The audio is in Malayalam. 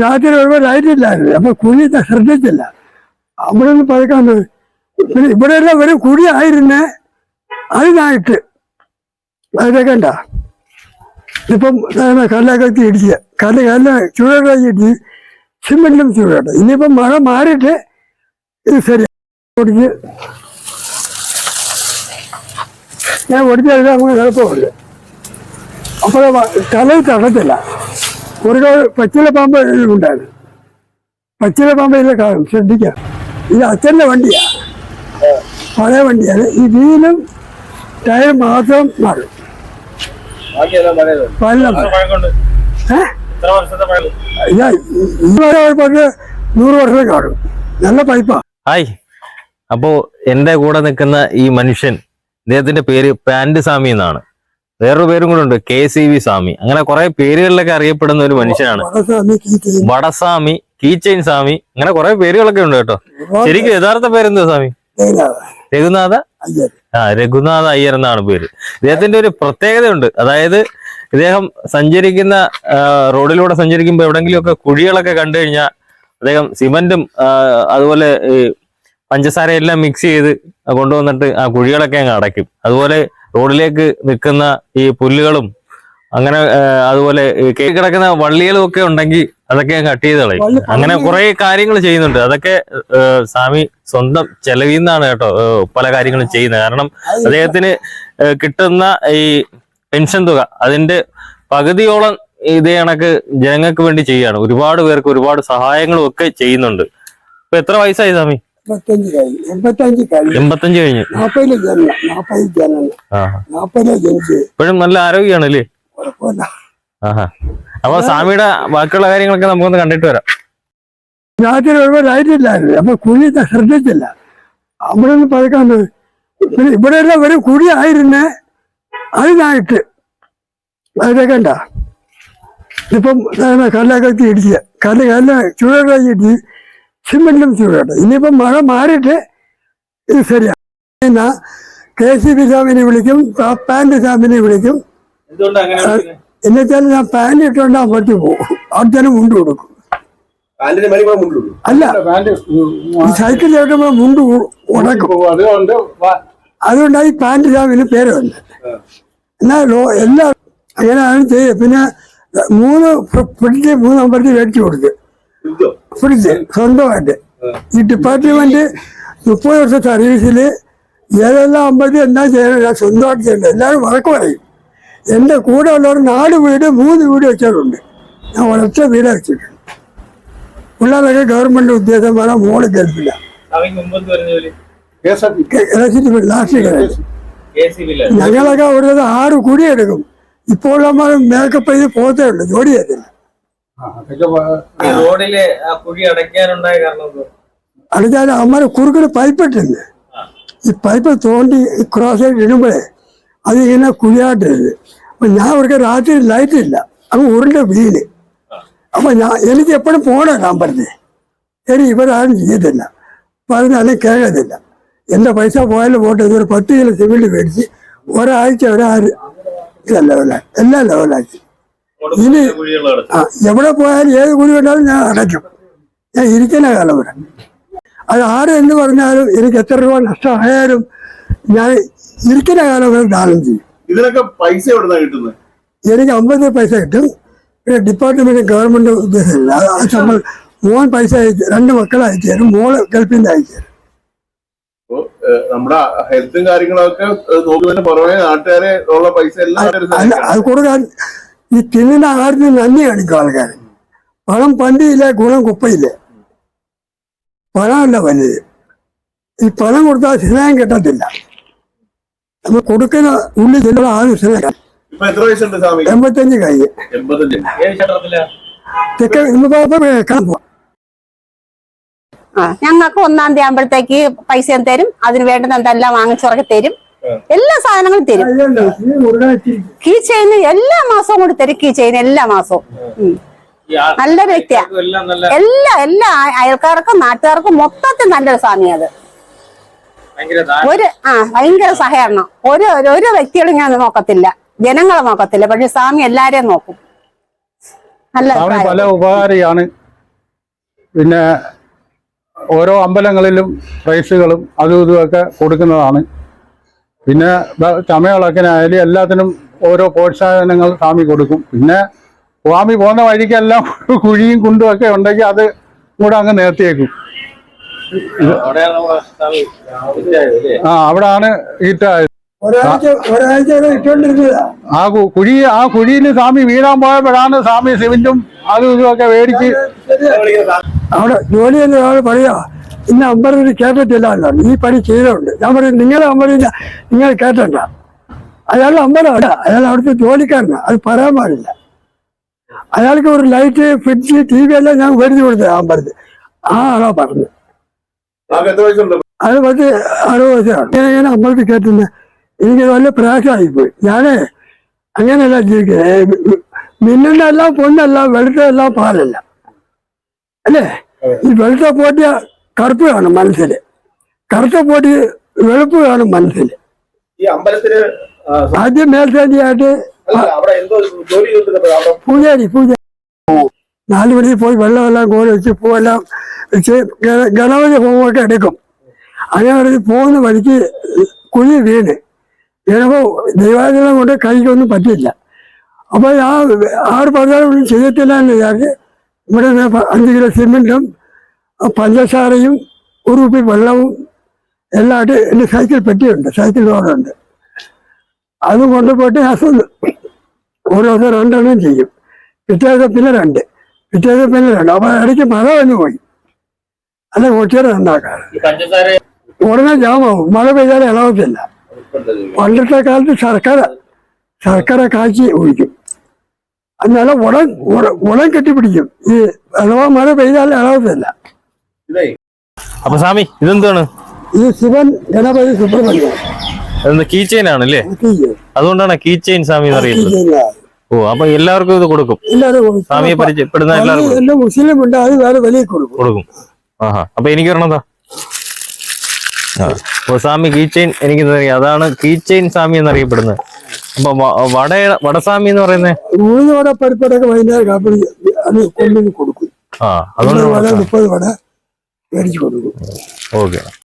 രാത്രി വരുമ്പോൾ ലൈറ്റ് ഇല്ലായിരുന്നു അപ്പൊ കുഴി ത- ശ്രദ്ധിച്ചില്ല. അവിടെ നിന്ന് പതുക്കാൻ തോന്നി. പിന്നെ ഇവിടെ എല്ലാം ഒരു കുഴി ആയിരുന്നേ. അതിനായിട്ട്. അതൊക്കെ കണ്ട ഇപ്പം ദാ കല്ലൊക്കെ ഇടിച്ച്. കല്ല് കല്ല് ചൂടാക്കി ഇടിച്ച്. സിമെന്റിലും ചൂടായിട്ട് ഇനിയിപ്പം മഴ മാറിയിട്ട് ഇത് ശരി. ഓടിച്ച്. ഞാൻ ഓടിച്ചാൽ നമുക്ക് എളുപ്പമുണ്ട്. അപ്പോൾ കലയിൽ തടത്തില്ല ഒരു പച്ചില പാമ്പ് ഉണ്ടായിരുന്നു. പച്ചില പാമ്പയിലെ കാരണം കാണും ശ്രദ്ധിക്കാം. ഇത് അച്ഛന്റെ വണ്ടിയാണ് പഴയ വണ്ടിയാണ് ഈ വീലും ടയർ മാത്രം മാറും. നൂറ് വർഷം കാണും. നല്ല പൈപ്പാ. ഹായ്. അപ്പോ എന്റെ കൂടെ നിൽക്കുന്ന ഈ മനുഷ്യൻ ഇദ്ദേഹത്തിന്റെ പേര് പാൻഡ് സ്വാമി എന്നാണ്. വേറൊരു പേരും കൂടെ ഉണ്ട്. K C V Swami. അങ്ങനെ കുറെ പേരുകളിലൊക്കെ അറിയപ്പെടുന്ന ഒരു മനുഷ്യനാണ്. വടസ്വാമി കീച്ചൈൻ സ്വാമി അങ്ങനെ കുറെ പേരുകളൊക്കെ ഉണ്ട് കേട്ടോ. ശരിക്കും യഥാർത്ഥ പേരെന്താ സ്വാമി? രഘുനാഥ ആ രഘുനാഥ അയ്യർ എന്നാണ് പേര്. ഇദ്ദേഹത്തിന്റെ ഒരു പ്രത്യേകതയുണ്ട്. അതായത് ഇദ്ദേഹം സഞ്ചരിക്കുന്ന റോഡിലൂടെ റോഡിലൂടെ സഞ്ചരിക്കുമ്പോൾ എവിടെങ്കിലുമൊക്കെ കുഴികളൊക്കെ കണ്ടു കഴിഞ്ഞാൽ അദ്ദേഹം സിമന്റും അതുപോലെ പഞ്ചസാര എല്ലാം മിക്സ് ചെയ്ത് കൊണ്ടുവന്നിട്ട് ആ കുഴികളൊക്കെ അങ്ങ് അടയ്ക്കും. അതുപോലെ റോഡിലേക്ക് നിൽക്കുന്ന ഈ പുല്ലുകളും അങ്ങനെ അതുപോലെ കേ കിടക്കുന്ന വള്ളികളും ഒക്കെ ഉണ്ടെങ്കിൽ അതൊക്കെ ഞാൻ കട്ട് ചെയ്ത് കളയും. അങ്ങനെ കുറെ കാര്യങ്ങൾ ചെയ്യുന്നുണ്ട്. അതൊക്കെ സ്വാമി സ്വന്തം ചെലവിൽ നിന്നാണ് കേട്ടോ പല കാര്യങ്ങളും ചെയ്യുന്നത്. കാരണം അദ്ദേഹത്തിന് കിട്ടുന്ന ഈ പെൻഷൻ തുക അതിന്റെ പകുതിയോളം ഇതേ കണക്ക് ജനങ്ങൾക്ക് വേണ്ടി ചെയ്യാണ് ഒരുപാട് പേർക്ക് ഒരുപാട് സഹായങ്ങളും ഒക്കെ ചെയ്യുന്നുണ്ട്. ഇപ്പൊ എത്ര വയസ്സായി സ്വാമി? എൺപത്തഞ്ച് കഴിഞ്ഞു. എൺപത്തഞ്ച് കഴിഞ്ഞു. എൺപത്തഞ്ച് കഴിഞ്ഞു. നാപ്പതിൽ ജനനം നാപ്പതിൽ ജനനം നാപ്പതിലെ ജനിച്ച്. ഇപ്പോഴും നല്ല ആരോഗ്യമാണ് അല്ലേ കുഴപ്പമില്ല അപ്പൊ സ്വാമിയുടെ ബാക്കിയുള്ള കാര്യങ്ങളൊക്കെ നമുക്കൊന്ന് കണ്ടിട്ട് വരാം. രാത്രി വരുമ്പോൾ ലൈറ്റ് ഇല്ലായിരുന്നു. കുഴി ശ്രദ്ധിച്ചില്ല. അവിടെ നിന്ന് പതുക്കാൻ. പിന്നെ ഇവിടെ എല്ലാം ഒരു കുഴി ആയിരുന്നേ അതിനായിട്ട് അതിനേക്കണ്ട കണ്ട. ഇപ്പം കല്ലൊക്കെ ഇടിച്ച് കല്ല് കല്ല് ചൂടാക്കി ഇടിച്ച് സിമെന്റിലും ചൂടാട്ടെ. ഇനിയിപ്പം മഴ മാറിയിട്ട് ഇത് ശരിയാണ് പിന്നെ കെ സി ബി സാമിനെ വിളിക്കും പാ- പാന്റ് സ്വാമിനെ വിളിക്കും? എന്നുവെച്ചാൽ ഞാൻ പാന്റ് ഇട്ടുകൊണ്ട് അമ്പലത്തിൽ പോകും. അർജനം മുണ്ട് കൊടുക്കും. അല്ല സൈക്കിൾ ചവിട്ടുമ്പോൾ മുണ്ട് ഉടക്കും അതുകൊണ്ട് ഈ പാന്റ് സാമിന് പേര് വന്നത്. എന്നാൽ ലോ- എല്ലാ അങ്ങനെയാണ് ചെയ്യുക പിന്നെ മൂന്ന് ഫ്രിഡ്ജ് മൂന്ന് അമ്പലത്തിൽ മേടിച്ചു ഇതോ? ഫ്രിഡ്ജ് സ്വന്തമായിട്ട്. ഈ ഡിപ്പാർട്ട്മെന്റ് മുപ്പത് വർഷ സർവീസിൽ ഏതെല്ലാം അമ്പലത്തിൽ എന്നാ ചെയ്യണം ഞാൻ സ്വന്തമായിട്ട് ചെയ്യണ്ട. എല്ലാവരും വഴക്ക് പറയും. എന്റെ കൂടെ ഉള്ളവർ നാല് വീട് മൂന്ന് വീട് വെച്ചവരുണ്ട്. ഞാൻ ഒരൊറ്റ വീട് വെച്ചിട്ടുണ്ട് പിള്ളേരൊക്കെ ഗവൺമെന്റ് ഉദ്യോഗസ്ഥന്മാരെ മോൾ കേൾപ്പില്ല ഞങ്ങളൊക്കെ ഒരു ആറ് കുടി എടുക്കും. ഇപ്പോൾ നമ്മൾ മേക്കപ്പ് ചെയ്ത് പോത്തേ ഉള്ളൂ. ജോലി ചെയ്തില്ല റോഡിൽ ആ കുഴി അടയ്ക്കാനുണ്ടായ കാരണം എന്തുവാ? അടുത്താൽ അമ്മ കുറുക്കിന് പൈപ്പ് ഇട്ടുണ്ട് ഈ പൈപ്പ് തോണ്ടി ക്രോസ് ആയിട്ട് ഇടുമ്പോഴേ അതിങ്ങനെ കുഴിയായിട്ടിരുത് അപ്പൊ ഞാൻ അവർക്ക് രാത്രി ലൈറ്റ് ഇല്ല. അങ്ങ് ഉരുണ്ട വീണ്. അപ്പൊ ഞാൻ എനിക്ക് എപ്പോഴും പോകണം അമ്പലത്തിൽ ശരി ഇവരാരും ചെയ്യത്തില്ല പറഞ്ഞാലും കേൾക്കത്തില്ല എന്റെ പൈസ പോയാലും പോട്ടെ ഇതൊരു പത്ത് കിലോ സിമെന്റ് മേടിച്ച് ഒരാഴ്ച ഒരാറ് ഇല്ല ലെവലാക്കി എല്ലാം ലെവലാക്കി അങ്ങോട്ട് ഇനി- എവിടെ പോയാലും ഏത് കുഴി കണ്ടാലും ഞാൻ അടയ്ക്കും. ഞാൻ ഇരിക്കുന്ന കാലം വരെ. അത് ആര് എന്ന് പറഞ്ഞാലും എനിക്ക് എത്ര രൂപ നഷ്ടമായാലും ഞാൻ ഇരിക്കുന്ന കാലം വരെ ദാനം ചെയ്യും. ഇതിനൊക്കെ പൈസ എവിടുന്നാ കിട്ടുന്നത് എനിക്ക് അമ്പത് പൈസ കിട്ടും. പിന്നെ ഡിപ്പാർട്ട്മെന്റ് ഗവൺമെന്റ് ഉദ്ദേശമില്ല അത് നമ്മൾ മോൻ പൈസ അയച്ചു രണ്ട് മക്കളെ അയച്ചു തരും മോൾ ഗൾഫിന്റെ അയച്ചു തരും. നമ്മുടെ ഹെൽത്തും കാര്യങ്ങളൊക്കെ നോക്കുന്നതിന് പുറമെ നാട്ടുകാരെ ഉള്ള പൈസ എല്ലാം. അത് കൊടുക്കാൻ ഈ തിന്നുന്ന ആഹാരത്തിന് നന്ദി കാണിക്കും ആൾക്കാർ പണം പണ്ടിയില്ല ഗുണം കുപ്പയില്ല. പണമല്ല വലുത്. ഈ പണം കൊടുത്താൽ സ്നേഹം കിട്ടത്തില്ല. നമ്മൾ കൊടുക്കുന്ന ഉള്ളിൽ ചെല്ലുന്ന ആദ്യം സ്നേഹം എൺപത്തഞ്ച് കഴിഞ്ഞ്. എൺപത്തഞ്ച്. ഏത് ക്ഷേത്രത്തിലാ? തെക്ക് ഇന്ന് പോയപ്പോ കാണാൻ ആ ഞങ്ങൾക്ക് ഒന്നാം തീയതി ആകുമ്പോഴത്തേക്ക് പൈസ തരും. അതിന് വേണ്ടുന്ന എന്തെല്ലാം വാങ്ങിച്ചുറക്കി തരും. എല്ലാ സാധനങ്ങളും തരും. കീ ചെയിൻ എല്ലാ മാസവും കൂടി തരും കീ ചെയിൻ എല്ലാ മാസവും. നല്ലൊരു വ്യക്തിയാ. എല്ലാം നല്ല എല്ലാ എല്ലാ അയ- അയൽക്കാർക്കും നാട്ടുകാർക്കും മൊത്തത്തിൽ നല്ലൊരു സ്വാമി അത്. ഒരു ആ ഭയങ്കര സഹകരണം. ഒരു ഒരു- വ്യക്തികളും ഞാൻ നോക്കത്തില്ല. ജനങ്ങളെ നോക്കത്തില്ല പക്ഷെ സ്വാമി എല്ലാരെയും നോക്കും. നല്ല പല. ഉപകാരിയാണ്. പിന്നെ ഓരോ അമ്പലങ്ങളിലും പ്രൈസുകളും അതും ഇതുമൊക്കെ കൊടുക്കുന്നതാണ്. പിന്നെ ചമയളക്കനായാലും എല്ലാത്തിനും ഓരോ പ്രോത്സാഹനങ്ങൾ സ്വാമി കൊടുക്കും. പിന്നെ സ്വാമി പോകുന്ന വഴിക്കെല്ലാം കുഴിയും കുണ്ടും ഒക്കെ ഉണ്ടെങ്കിൽ അത് കൂടെ അങ്ങ് നേർത്തിയേക്കും. ആ അവിടാണ് ഈറ്റായത്. ഒരാഴ്ച ഒരാഴ്ച അവിടെ ഇട്ടുകൊണ്ടിരുന്നതാ ആ കുഴി ആ കുഴിയിൽ സ്വാമി വീഴാൻ പോയപ്പോഴാണ് സ്വാമി സിമെന്റും അതും ഇതും ഒക്കെ മേടിച്ച് അവിടെ ജോലി ചെയ്യുന്ന ഒരാൾ പറയാ. ഇന്ന അമ്പരൂർ കേട്ടിട്ടില്ല എന്നാണ് ഈ പണി ചെയ്തോണ്ട് ഞാൻ പറയും നിങ്ങളെ അമ്പരൂരി നിങ്ങൾ കേട്ടണ്ട. അയാളുടെ അമ്പലമാണ് അയാൾ അവിടുത്തെ ജോലിക്കാരനാണ് അത് പറയാൻ പാടില്ല. അയാൾക്ക് ഒരു ലൈറ്റ് ഫ്രിഡ്ജ് ടി വി എല്ലാം ഞാൻ വരുത്തി കൊടുത്തത് അമ്പലത്തിൽ. ആ ആളാ വയസ്സുണ്ട്? അത് പത്ത് അറുപത് വയസ്സാണ്. ഞാൻ ഇങ്ങനെ അമ്പലത്തിൽ കേട്ടില്ല എനിക്ക് വല്ല പ്രയാസമായിപ്പോയി. ഞാനേ അങ്ങനെയല്ല ജീവിക്കുന്നത് മിന്നുണ്ട എല്ലാം പൊന്നല്ല വെളുത്തതെല്ലാം പാലല്ല. അല്ലേ? ഈ വെളുത്ത പോട്ടിയ കറുപ്പ് കാണും മനസ്സിൽ കറുത്ത പോട്ടി വെളുപ്പ് കാണും മനസ്സിൽ ഈ അമ്പലത്തിൽ ആ, ആദ്യം മേൽശാന്തിയായിട്ട് അല്ല, അവിടെ എന്തോ ജോലി ചെയ്തിട്ട് അവിടെ പൂജാരി പൂജ നാല് മണിക്ക് പോയി വെള്ളമെല്ലാം കോരി വെച്ച് പൂവെല്ലാം വെച്ച് ഗണ- ഗണപതി പൂവൊക്കെ എടുക്കും. അങ്ങനെ പറഞ്ഞ് പോകുന്ന വഴിക്ക് കുഴി വീണ്. വീണപ്പോൾ ദൈവാനുഗ്രഹം കൊണ്ട് കൈക്കൊന്നും പറ്റില്ല അപ്പോൾ ആ ആറ് പതിനാറ് ചെയ്യത്തില്ല എന്ന് വിചാരിച്ച് ഇവിടെ നിന്ന് പ- അഞ്ച് കിലോ സിമെന്റും പഞ്ചസാരയും ഒരു കുപ്പി വെള്ളവും എല്ലാം ആയിട്ട് എന്റെ സൈക്കിൾ പെട്ടിയുണ്ട് സൈക്കിൾ ലോഡുണ്ട് അത് കൊണ്ടുപോയിട്ട് ഹസ്ബൻഡ് ദിവസം രണ്ടെണ്ണം ചെയ്യും. പിറ്റേ ദിവസം പിന്നെ രണ്ട് പിറ്റേ ദിവസം പിന്നെ രണ്ട്. അപ്പൊ ഇടയ്ക്ക് മഴ വന്നു പോയി. അല്ല ഒച്ചയുടെ ഉണ്ടാക്കാറ് ഉടനെ ജാമാവും. മഴ പെയ്താൽ ഇളവത്തില്ല. പണ്ടത്തെ കാലത്ത് ശർക്കര ശർക്കര കാച്ചി ഒഴിക്കും. എന്നാല ഉടൻ ഉട- ഉടൻ കെട്ടിപ്പിടിക്കും. ഈ അഥവാ മഴ പെയ്താൽ ഇളവത്തില്ല. ഇതേ. അപ്പൊ സ്വാമി ഇതെന്താണ്? ഈ ശിവൻ ഗണപതി സുബ്രഹ്മണ്യം. കീ ചെയിൻ ആണല്ലേ അതുകൊണ്ടാണ് കീ ചെയിൻ സ്വാമി എന്ന് അറിയുന്നത് ഓ അപ്പൊ എല്ലാവർക്കും ഇത് കൊടുക്കും. സ്വാമിയെ പരിചയപ്പെടുന്ന എല്ലാവർക്കും മുസ്ലിം ഉണ്ട് അത് വേറെ വലിയ കൊടുക്കും. ആഹാ. അപ്പൊ എനിക്ക് വരണതാ ആ അപ്പൊ സ്വാമി കീ ചെയിൻ എനിക്ക് അതാണ് കീ ചെയിൻ സ്വാമി എന്നറിയപ്പെടുന്നത്. അപ്പൊ വട വടസ്വാമി എന്ന് പറയുന്നത്? മൂന്ന് പരിപ്പടൊക്കെ വൈകുന്നേരം കൊടുക്കും. ആ അതുകൊണ്ട് മുപ്പത് വട. മേടിച്ചു കൊടുക്കും ഓക്കെ